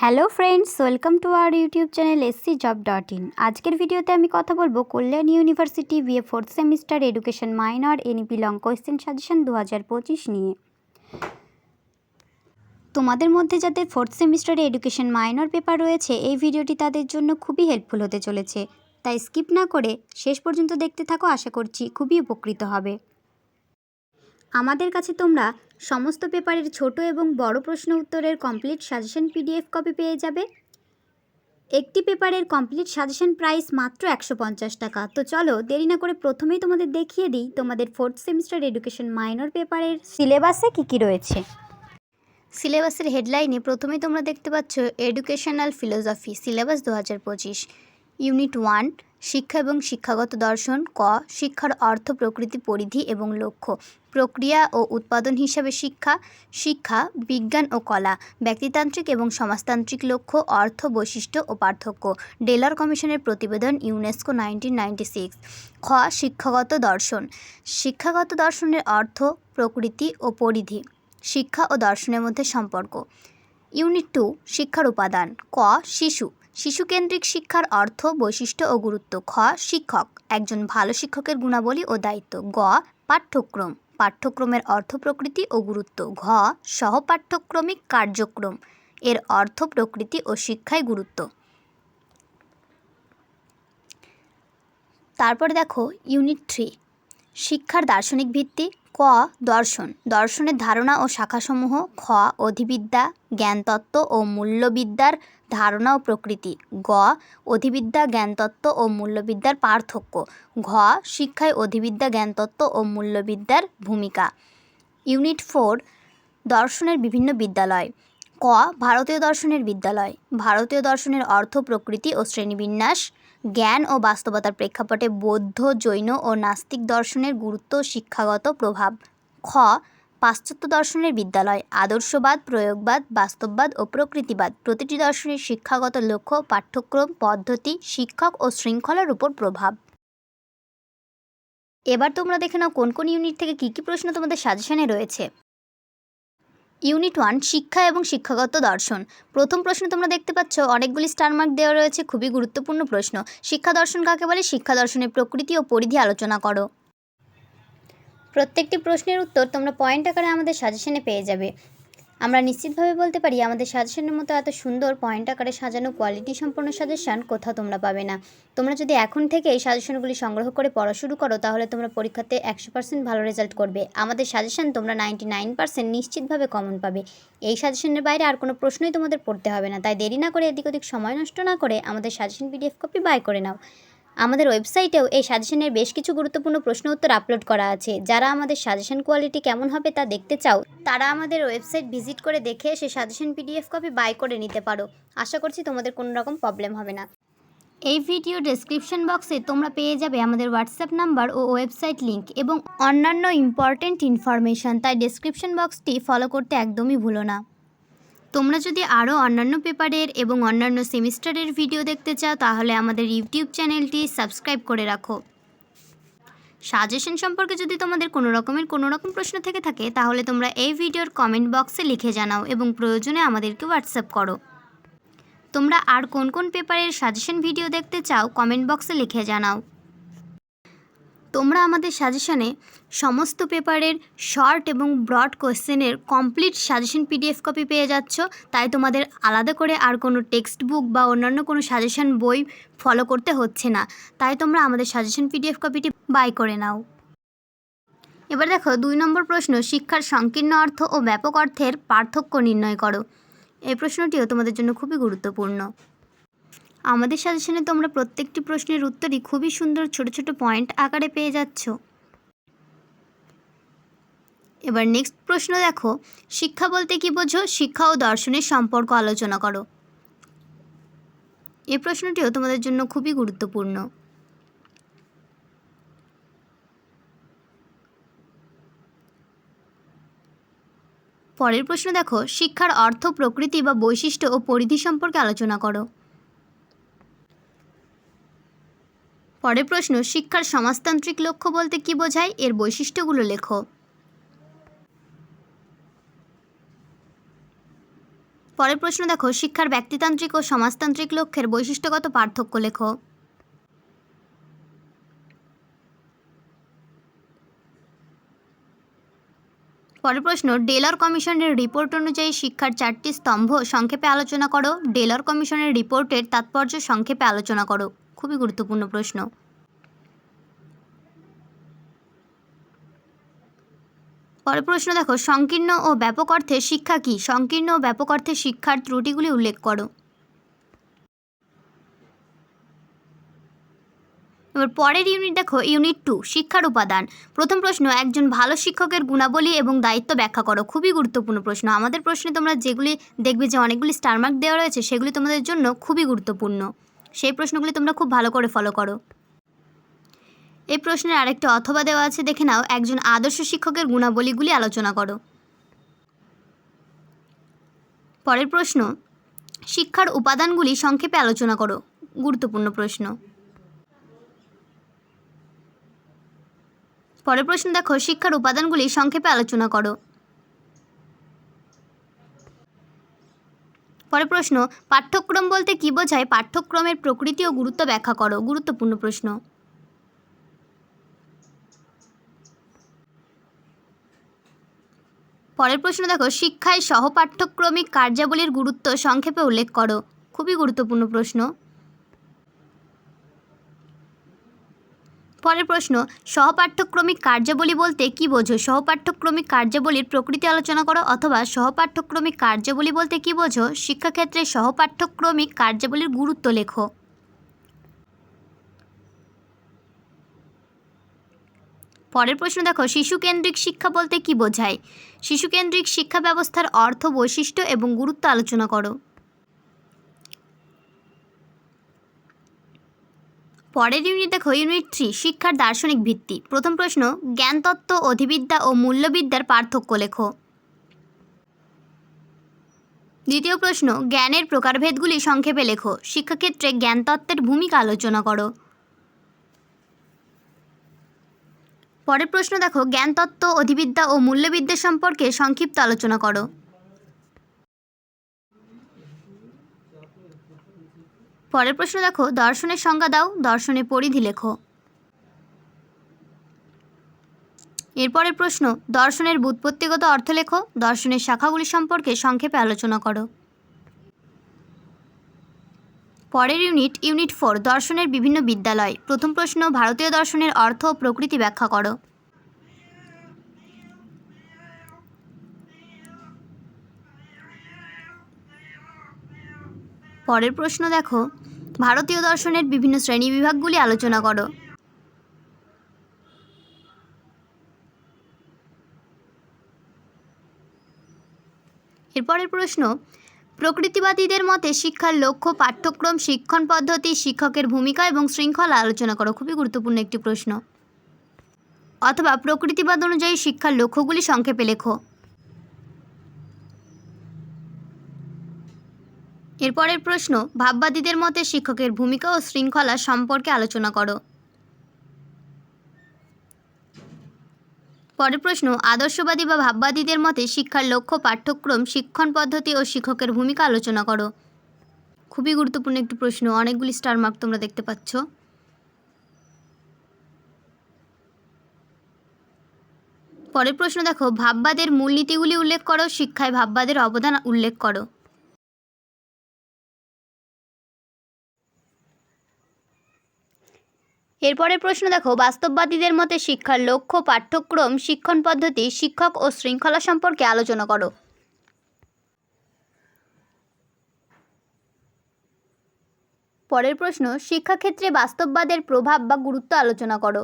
Hello friends, welcome to our YouTube channel SC job dot in. আজকের ভিডিওতে আমি কথা বলব Kalyan university BA fourth semester education minor NEP long question suggestion দু পঁচিশ নিয়ে। তোমাদের মধ্যে যাদের ফোর্থ সেমিস্টারে এডুকেশন মাইনর পেপার রয়েছে, এই ভিডিওটি তাদের জন্য খুবই হেল্পফুল হতে চলেছে। তাই স্কিপ না করে শেষ পর্যন্ত দেখতে থাকো, আশা করছি খুবই উপকৃত হবে। আমাদের কাছে তোমরা সমস্ত পেপারের ছোট এবং বড় প্রশ্ন উত্তরের কমপ্লিট সাজেশন পিডিএফ কপি পেয়ে যাবে। একটি পেপারের কমপ্লিট সাজেশন প্রাইস মাত্র একশো পঞ্চাশ টাকা। তো চলো, দেরি না করে প্রথমেই তোমাদের দেখিয়ে দিই তোমাদের ফোর্থ সেমিস্টার এডুকেশন মাইনর পেপারের সিলেবাসে কী কী রয়েছে। সিলেবাসের হেডলাইনে প্রথমেই তোমরা দেখতে পাচ্ছ এডুকেশনাল ফিলোসফি সিলেবাস দু হাজার পঁচিশ ইউনিট ওয়ান শিক্ষা এবং শিক্ষাগত দর্শন, ক, শিক্ষার অর্থ, প্রকৃতি, পরিধি এবং লক্ষ্য, প্রক্রিয়া ও উৎপাদন হিসাবে শিক্ষা শিক্ষা, বিজ্ঞান ও কলা, ব্যক্তিতান্ত্রিক এবং সমাজতান্ত্রিক লক্ষ্য, অর্থ, বৈশিষ্ট্য ও পার্থক্য, ডেলার কমিশনের প্রতিবেদন ইউনেস্কো নাইনটিন নাইনটি সিক্স, খ, শিক্ষাগত দর্শন, শিক্ষাগত দর্শনের অর্থ, প্রকৃতি ও পরিধি, শিক্ষা ও দর্শনের মধ্যে সম্পর্ক, ইউনিট টু, শিক্ষার উপাদান, ক, শিশু শিশুকেন্দ্রিক শিক্ষার অর্থ, বৈশিষ্ট্য ও গুরুত্ব। খ, শিক্ষক। একজন ভালো শিক্ষকের গুণাবলী ও দায়িত্ব। গ, পাঠ্যক্রম। পাঠ্যক্রমের অর্থ প্রকৃতি ও গুরুত্ব। ঘ, সহপাঠ্যক্রমিক কার্যক্রম। এর অর্থ প্রকৃতি ও শিক্ষায় গুরুত্ব। তারপর দেখো, ইউনিট থ্রি। শিক্ষার দার্শনিক ভিত্তি, ক, দর্শন। দর্শনের ধারণা ও শাখাসমূহ, খ, অধিবিদ্যা, জ্ঞানতত্ত্ব ও মূল্যবিদ্যার ধারণা ও প্রকৃতি। গ, অধিবিদ্যা, জ্ঞানতত্ত্ব ও মূল্যবিদ্যার পার্থক্য। ঘ, শিক্ষায় অধিবিদ্যা, জ্ঞানতত্ত্ব ও মূল্যবিদ্যার ভূমিকা। ইউনিট ফোর, দর্শনের বিভিন্ন বিদ্যালয়। ক, ভারতীয় দর্শনের বিদ্যালয়। ভারতীয় দর্শনের অর্থ, প্রকৃতি ও শ্রেণীবিন্যাস। জ্ঞান ও বাস্তবতার প্রেক্ষাপটে বৌদ্ধ, জৈন ও নাস্তিক দর্শনের গুরুত্ব শিক্ষাগত প্রভাব। খ, পাশ্চাত্য দর্শনের বিদ্যালয়, আদর্শবাদ, প্রয়োগবাদ, বাস্তববাদ ও প্রকৃতিবাদ। প্রতিটি দর্শনের শিক্ষাগত লক্ষ্য, পাঠ্যক্রম, পদ্ধতি, শিক্ষক ও শৃঙ্খলার উপর প্রভাব। এবার তোমরা দেখে নাও কোন কোন ইউনিট থেকে কী কী প্রশ্ন তোমাদের সাজেশনে রয়েছে। ইউনিট ওয়ান, শিক্ষা এবং শিক্ষাগত দর্শন। প্রথম প্রশ্ন তোমরা দেখতে পাচ্ছ, অনেকগুলি স্টারমার্ক দেওয়া রয়েছে, খুবই গুরুত্বপূর্ণ প্রশ্ন। শিক্ষা দর্শন কাকে বলে? শিক্ষা দর্শনের প্রকৃতি ও পরিধি আলোচনা করো। প্রত্যেকটি প্রশ্নের উত্তর তোমরা পয়েন্ট আকারে আমাদের সাজেশনে পেয়ে যাবে। আমরা নিশ্চিতভাবে বলতে পারি, আমাদের সাজেশনের মতো এত সুন্দর পয়েন্ট আকারে সাজানো কোয়ালিটি সম্পন্ন সাজেশন কোথাও তোমরা পাবে না। তোমরা যদি এখন থেকে এই সাজেশনগুলি সংগ্রহ করে পড়া শুরু করো, তাহলে তোমরা পরীক্ষাতে একশো পার্সেন্ট ভালো রেজাল্ট করবে। আমাদের সাজেশন তোমরা নাইনটি নাইন পার্সেন্ট নিশ্চিতভাবে কমন পাবে। এই সাজেশনের বাইরে আর কোনো প্রশ্নই তোমাদের পড়তে হবে না। তাই দেরি না করে এদিক ওদিক সময় নষ্ট না করে আমাদের সাজেশন পিডিএফ কপি বাই করে নাও। আমাদের ওয়েবসাইটেও এই সাজেশনের বেশ কিছু গুরুত্বপূর্ণ প্রশ্ন উত্তর আপলোড করা আছে। যারা আমাদের সাজেশন কোয়ালিটি কেমন হবে তা দেখতে চাও, তারা আমাদের ওয়েবসাইট ভিজিট করে দেখে সে সাজেশন পিডিএফ কপি বাই করে নিতে পারো। আশা করছি তোমাদের কোনো রকম প্রবলেম হবে না। এই ভিডিও ডেসক্রিপশন বক্সে তোমরা পেয়ে যাবে আমাদের হোয়াটসঅ্যাপ নাম্বার ও ওয়েবসাইট লিংক এবং অন্যান্য ইম্পর্ট্যান্ট ইনফরমেশান। তাই ডেসক্রিপশন বক্সটি ফলো করতে একদমই ভুলো না। তোমরা যদি আরও অন্যান্য পেপারের এবং অন্যান্য সেমিস্টারের ভিডিও দেখতে চাও, তাহলে আমাদের ইউটিউব চ্যানেলটি সাবস্ক্রাইব করে রাখো। সাজেশন সম্পর্কে যদি তোমাদের কোনো রকমের কোনো রকম প্রশ্ন থেকে থাকে, তাহলে তোমরা এই ভিডিওর কমেন্ট বক্সে লিখে জানাও এবং প্রয়োজনে আমাদেরকে হোয়াটসঅ্যাপ করো। তোমরা আর কোন কোন পেপারের সাজেশন ভিডিও দেখতে চাও, কমেন্ট বক্সে লিখে জানাও। তোমরা আমাদের সাজেশনে সমস্ত পেপারের শর্ট এবং ব্রড কোয়েশ্চেনের কমপ্লিট সাজেশন পিডিএফ কপি পেয়ে যাচ্ছ। তাই তোমাদের আলাদা করে আর কোনো টেক্সট বুক বা অন্যান্য কোনো সাজেশন বই ফলো করতে হচ্ছে না। তাই তোমরা আমাদের সাজেশন পিডিএফ কপিটি বাই করে নাও। এবার দেখো, দুই নম্বর প্রশ্ন, শিক্ষার সংকীর্ণ অর্থ ও ব্যাপক অর্থের পার্থক্য নির্ণয় করো। এই প্রশ্নটিও তোমাদের জন্য খুবই গুরুত্বপূর্ণ। আমাদের সাজেশনে তোমরা প্রত্যেকটি প্রশ্নের উত্তরই খুবই সুন্দর ছোট ছোট পয়েন্ট আকারে পেয়ে যাচ্ছ। এবার নেক্সট প্রশ্ন দেখো, শিক্ষা বলতে কি বোঝো? শিক্ষা ও দর্শনের সম্পর্ক আলোচনা করো। এই প্রশ্নটিও তোমাদের জন্য খুবই গুরুত্বপূর্ণ। পরের প্রশ্ন দেখো, শিক্ষার অর্থ, প্রকৃতি বা বৈশিষ্ট্য ও পরিধি সম্পর্কে আলোচনা করো। পরের প্রশ্ন, শিক্ষার সমাজতান্ত্রিক লক্ষ্য বলতে কি বোঝায়? এর বৈশিষ্ট্যগুলো লেখো। পরের প্রশ্ন দেখো, শিক্ষার ব্যক্তিতান্ত্রিক ও সমাজতান্ত্রিক লক্ষ্যের বৈশিষ্ট্যগত পার্থক্য লেখো। পরের প্রশ্ন, ডেলর কমিশনের রিপোর্ট অনুযায়ী শিক্ষার চারটি স্তম্ভ সংক্ষেপে আলোচনা করো। ডেলর কমিশনের রিপোর্টের তাৎপর্য সংক্ষেপে আলোচনা করো। খুবই গুরুত্বপূর্ণ প্রশ্ন। পরের প্রশ্ন দেখো, সংকীর্ণ ও ব্যাপক অর্থে শিক্ষা কি? সংকীর্ণ ও ব্যাপক অর্থে শিক্ষার ত্রুটিগুলি উল্লেখ করো। এবার পরের ইউনিট দেখো ইউনিট টু শিক্ষার উপাদান। প্রথম প্রশ্ন, একজন ভালো শিক্ষকের গুণাবলী এবং দায়িত্ব ব্যাখ্যা করো। খুবই গুরুত্বপূর্ণ প্রশ্ন। আমাদের প্রশ্নে তোমরা যেগুলি দেখবে যে অনেকগুলি স্টারমার্ক দেওয়া রয়েছে, সেগুলি তোমাদের জন্য খুবই গুরুত্বপূর্ণ। সেই প্রশ্নগুলি তোমরা খুব ভালো করে ফলো করো। এই প্রশ্নের আরেকটা অথবা দেওয়া আছে, দেখে নাও, একজন আদর্শ শিক্ষকের গুণাবলীগুলি আলোচনা করো। পরের প্রশ্ন, শিক্ষার উপাদানগুলি সংক্ষেপে আলোচনা করো, গুরুত্বপূর্ণ প্রশ্ন। পরের প্রশ্ন দেখো, শিক্ষার উপাদানগুলি সংক্ষেপে আলোচনা করো। পরের প্রশ্ন, পাঠ্যক্রম বলতে কী বোঝায়? পাঠ্যক্রমের প্রকৃতি ও গুরুত্ব ব্যাখ্যা করো। গুরুত্বপূর্ণ প্রশ্ন। পরের প্রশ্ন দেখো, শিক্ষায় সহপাঠ্যক্রমিক কার্যাবলীর গুরুত্ব সংক্ষেপে উল্লেখ করো। খুবই গুরুত্বপূর্ণ প্রশ্ন। পরের প্রশ্ন, সহপাঠ্যক্রমিক কার্যাবলী বলতে কী বোঝো? সহপাঠ্যক্রমিক কার্যাবলীর প্রকৃতি আলোচনা করো অথবা সহপাঠ্যক্রমিক কার্যাবলী বলতে কী বোঝো? শিক্ষাক্ষেত্রে সহপাঠ্যক্রমিক কার্যাবলীর গুরুত্ব লেখো। পরের প্রশ্ন দেখো, শিশুকেন্দ্রিক শিক্ষা বলতে কী বোঝায়? শিশুকেন্দ্রিক শিক্ষা ব্যবস্থার অর্থ বৈশিষ্ট্য এবং গুরুত্ব আলোচনা করো। পরের ইউনিট দেখো, ইউনিট থ্রি শিক্ষার দার্শনিক ভিত্তি। প্রথম প্রশ্ন, জ্ঞানতত্ত্ব, অধিবিদ্যা ও মূল্যবিদ্যার পার্থক্য লেখো। দ্বিতীয় প্রশ্ন, জ্ঞানের প্রকারভেদগুলি সংক্ষেপে লেখো। শিক্ষাক্ষেত্রে জ্ঞানতত্ত্বের ভূমিকা আলোচনা করো। পরের প্রশ্ন দেখো, জ্ঞানতত্ত্ব, অধিবিদ্যা ও মূল্যবিদ্যা সম্পর্কে সংক্ষিপ্ত আলোচনা করো। পরের প্রশ্ন দেখো, দর্শনের সংজ্ঞা দাও দর্শনের পরিধি লেখো। এরপরের প্রশ্ন, দর্শনের ব্যুৎপত্তিগত অর্থ লেখো, দর্শনের শাখাগুলি সম্পর্কে সংক্ষেপে আলোচনা করো। পরের ইউনিট ইউনিট ফোর, দর্শনের বিভিন্ন বিদ্যালয়। প্রথম প্রশ্ন, ভারতীয় দর্শনের অর্থ ও প্রকৃতি ব্যাখ্যা করো। পরের প্রশ্ন দেখো। ভারতীয় দর্শনের বিভিন্ন শ্রেণি বিভাগগুলি আলোচনা করো। এরপরের প্রশ্ন, প্রকৃতিবাদীদের মতে শিক্ষার লক্ষ্য, পাঠ্যক্রম, শিক্ষণ পদ্ধতি, শিক্ষকের ভূমিকা এবং শৃঙ্খলা আলোচনা করো। খুবই গুরুত্বপূর্ণ একটি প্রশ্ন। অথবা প্রকৃতিবাদ অনুযায়ী শিক্ষার লক্ষ্যগুলি সংক্ষেপে লেখো। এরপরের প্রশ্ন, ভাববাদীদের মতে শিক্ষকের ভূমিকা ও শৃঙ্খলা সম্পর্কে আলোচনা করো। পরের প্রশ্ন, আদর্শবাদী বা ভাববাদীদের মতে শিক্ষার লক্ষ্য, পাঠ্যক্রম, শিক্ষণ পদ্ধতি ও শিক্ষকের ভূমিকা আলোচনা করো। খুবই গুরুত্বপূর্ণ একটি প্রশ্ন, অনেকগুলি স্টার মার্ক তোমরা দেখতে পাচ্ছ। পরের প্রশ্ন দেখো, ভাববাদের মূলনীতিগুলি উল্লেখ করো, শিক্ষায় ভাববাদের অবদান উল্লেখ করো। এরপরের প্রশ্ন দেখো, বাস্তববাদীদের মতে শিক্ষার লক্ষ্য, পাঠ্যক্রম, শিক্ষণ পদ্ধতি, শিক্ষক ও শৃঙ্খলা সম্পর্কে আলোচনা করো। পরের প্রশ্ন, শিক্ষাক্ষেত্রে বাস্তববাদের প্রভাব বা গুরুত্ব আলোচনা করো।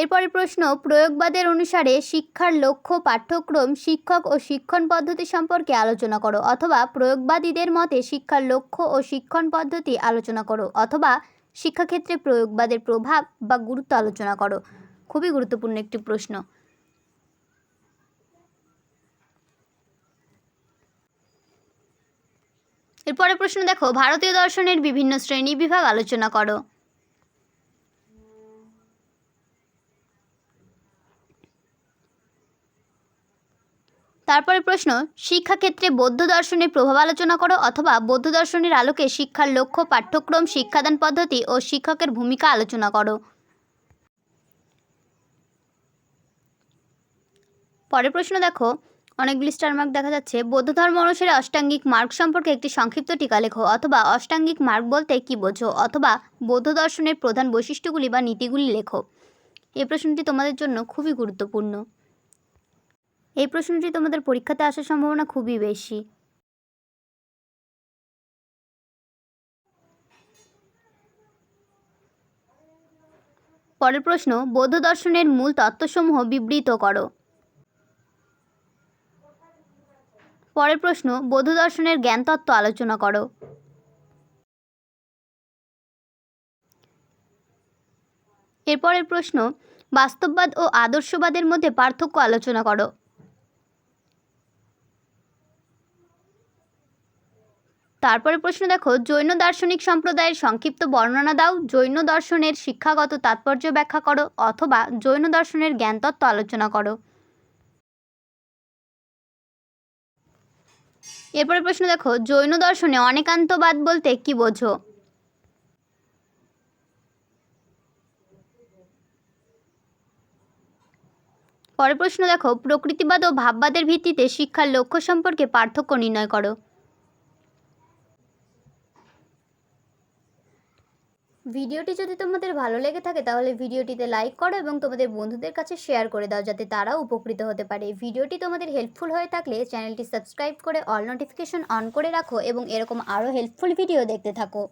এরপরের প্রশ্ন, প্রয়োগবাদের অনুসারে শিক্ষার লক্ষ্য, পাঠ্যক্রম, শিক্ষক ও শিক্ষণ পদ্ধতি সম্পর্কে আলোচনা করো অথবা প্রয়োগবাদীদের মতে শিক্ষার লক্ষ্য ও শিক্ষণ পদ্ধতি আলোচনা করো অথবা শিক্ষাক্ষেত্রে প্রয়োগবাদের প্রভাব বা গুরুত্ব আলোচনা করো। খুবই গুরুত্বপূর্ণ একটি প্রশ্ন। এরপরের প্রশ্ন দেখো, ভারতীয় দর্শনের বিভিন্ন শ্রেণি বিভাগ আলোচনা করো। তারপরে প্রশ্ন, শিক্ষাক্ষেত্রে বৌদ্ধ দর্শনের প্রভাব আলোচনা করো অথবা বৌদ্ধ দর্শনের আলোকে শিক্ষার লক্ষ্য, পাঠ্যক্রম, শিক্ষাদান পদ্ধতি ও শিক্ষকের ভূমিকা আলোচনা করো। পরের প্রশ্ন দেখো, অনেকগুলি স্টার মার্ক দেখা যাচ্ছে। বৌদ্ধ ধর্ম অনুসারে অষ্টাঙ্গিক মার্গ সম্পর্কে একটি সংক্ষিপ্ত টিকা লেখো অথবা অষ্টাঙ্গিক মার্গ বলতে কি বোঝো অথবা বৌদ্ধ দর্শনের প্রধান বৈশিষ্ট্যগুলি বা নীতিগুলি লেখো। এই প্রশ্নটি তোমাদের জন্য খুবই গুরুত্বপূর্ণ। এই প্রশ্নটি তোমাদের পরীক্ষাতে আসার সম্ভাবনা খুবই বেশি। পরের প্রশ্ন, বৌদ্ধ দর্শনের মূল তত্ত্বসমূহ বিবৃত করো। পরের প্রশ্ন, বৌদ্ধ দর্শনের জ্ঞান তত্ত্ব আলোচনা করো। এরপরের প্রশ্ন, বাস্তববাদ ও আদর্শবাদের মধ্যে পার্থক্য আলোচনা করো। তারপরে প্রশ্ন দেখো, জৈন দার্শনিক সম্প্রদায়ের সংক্ষিপ্ত বর্ণনা দাও। জৈন দর্শনের শিক্ষাগত তাৎপর্য ব্যাখ্যা করো, অথবা জৈন দর্শনের জ্ঞানতত্ত্ব আলোচনা করো। এরপরে প্রশ্ন দেখো, জৈন দর্শনে অনেকান্তবাদ বলতে কি বোঝো? পরের প্রশ্ন দেখো, প্রকৃতিবাদ ও ভাববাদের ভিত্তিতে শিক্ষার লক্ষ্য সম্পর্কে পার্থক্য নির্ণয় করো। ভিডিওটি যদি তোমাদের ভালো লেগে থাকে, তাহলে ভিডিওটিতে লাইক করো এবং তোমাদের বন্ধুদের কাছে শেয়ার করে দাও, যাতে তারাও উপকৃত হতে পারে। ভিডিওটি তোমাদের হেল্পফুল হয়ে থাকলে চ্যানেলটি সাবস্ক্রাইব করে অল নোটিফিকেশন অন করে রাখো এবং এরকম আরও হেল্পফুল ভিডিও দেখতে থাকো।